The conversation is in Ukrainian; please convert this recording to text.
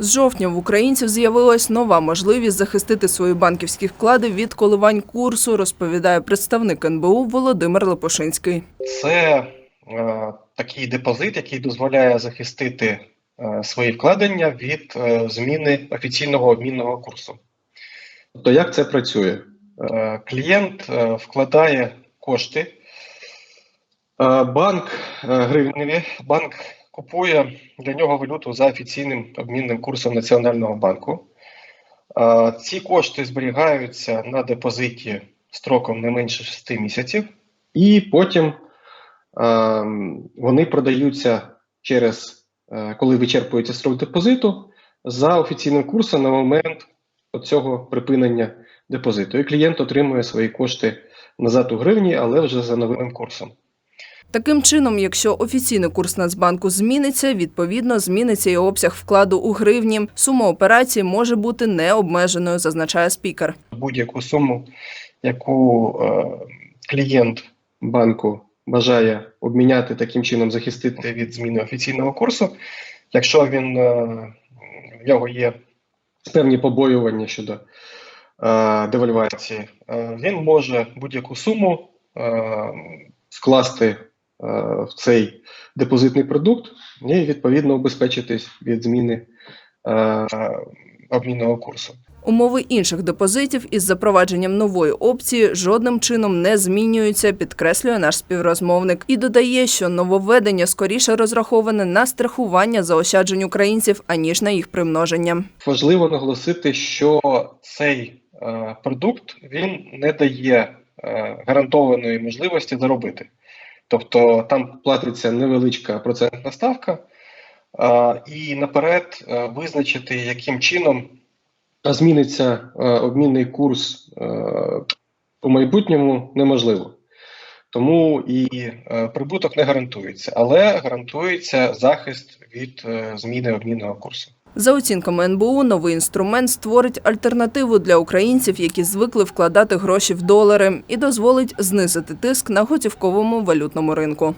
З жовтня в українців з'явилась нова можливість захистити свої банківські вклади від коливань курсу, розповідає представник НБУ Володимир Лепошинський. Це е, такий депозит, який дозволяє захистити е, свої вкладення від е, зміни офіційного обмінного курсу. Тобто, як це працює? Е, клієнт е, вкладає кошти, Е, Банк е, гривневі, банк купує для нього валюту за офіційним обмінним курсом Національного банку. Ці кошти зберігаються на депозиті строком не менше 6 місяців. і потім вони продаються через, коли вичерпується строк депозиту, за офіційним курсом на момент цього припинення депозиту. І клієнт отримує свої кошти назад у гривні, але вже за новим курсом. Таким чином, якщо офіційний курс Нацбанку зміниться, відповідно зміниться і обсяг вкладу у гривні. Сума операції може бути необмеженою, зазначає спікер. Будь-яку суму, яку е, клієнт Банку бажає обміняти таким чином захистити. від зміни офіційного курсу, якщо він е, в нього є певні побоювання щодо е, девальвації, він може будь-яку суму вкласти е, в цей депозитний продукт і відповідно убезпечитись від зміни е, обмінного курсу. Умови інших депозитів із запровадженням нової опції жодним чином не змінюються, підкреслює наш співрозмовник. І додає, що нововведення скоріше розраховане на страхування заощаджень українців, аніж на їх примноження. важливо наголосити, що цей е, продукт він не дає е, гарантованої можливості заробити. Тобто там платиться невеличка процентна ставка, і наперед е, визначити, яким чином зміниться е, обмінний курс е, у майбутньому неможливо. Тому і прибуток не гарантується, але гарантується захист від зміни обмінного курсу. За оцінками НБУ, новий інструмент створить альтернативу для українців, які звикли вкладати гроші в долари, і дозволить знизити тиск на готівковому валютному ринку.